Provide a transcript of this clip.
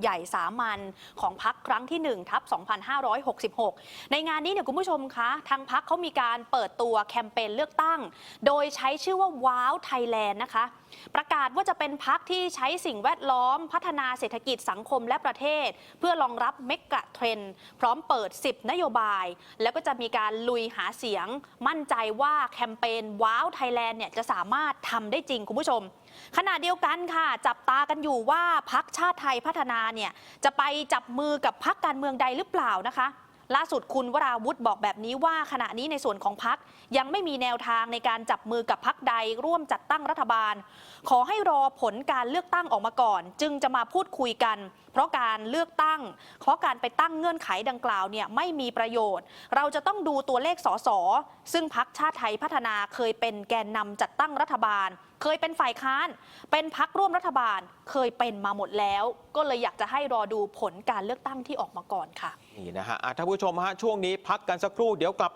ใหญ่สามัญของพักครั้งที่ 1 ทับ 2566 ในงานนี้เนี่ยคุณผู้ชมคะ ทางพักเขามีการเปิดตัวแคมเปญเลือกตั้ง โดยใช้ชื่อว่าว้าวไทยแลนด์นะคะ ประกาศว่าจะเป็นพักที่ใช้สิ่งแวดล้อม พัฒนาเศรษฐกิจสังคมและประเทศ เพื่อรองรับเมกะเทรนด์พร้อมเปิด 10 นโยบาย แล้วก็จะมีการลุยหาเสียง มั่นใจว่าแคมเปญว้าวไทยแลนด์เนี่ยจะสามารถทำได้จริงคุณผู้ชมขณะเดียวกันค่ะ จับตากันอยู่ว่าพักชาติไทยพัฒนาเนี่ยจะไปจับมือกับพักการเมืองใดหรือเปล่านะคะ ล่าสุดคุณวราวุธบอกแบบนี้ว่าขณะนี้ในส่วนของพักยังไม่มีแนวทางในการจับมือกับพักใดร่วมจัดตั้งรัฐบาล ขอให้รอผลการเลือกตั้งออกมาก่อน จึงจะมาพูดคุยกัน เพราะการเลือกตั้ง เพราะการไปตั้งเงื่อนไขดังกล่าวเนี่ยไม่มีประโยชน์ เราจะต้องดูตัวเลขสสซึ่งพักชาติไทยพัฒนาเคยเป็นแกนนำจัดตั้งรัฐบาล เคยเป็นฝ่ายค้าน เป็นพักร่วมรัฐบาล เคยเป็นมาหมดแล้ว ก็เลยอยากจะให้รอดูผลการเลือกตั้งที่ออกมาก่อนค่ะ นี่นะฮะอะท่านผู้ชมฮะช่วงนี้พักกันสักครู่เดี๋ยวกลับ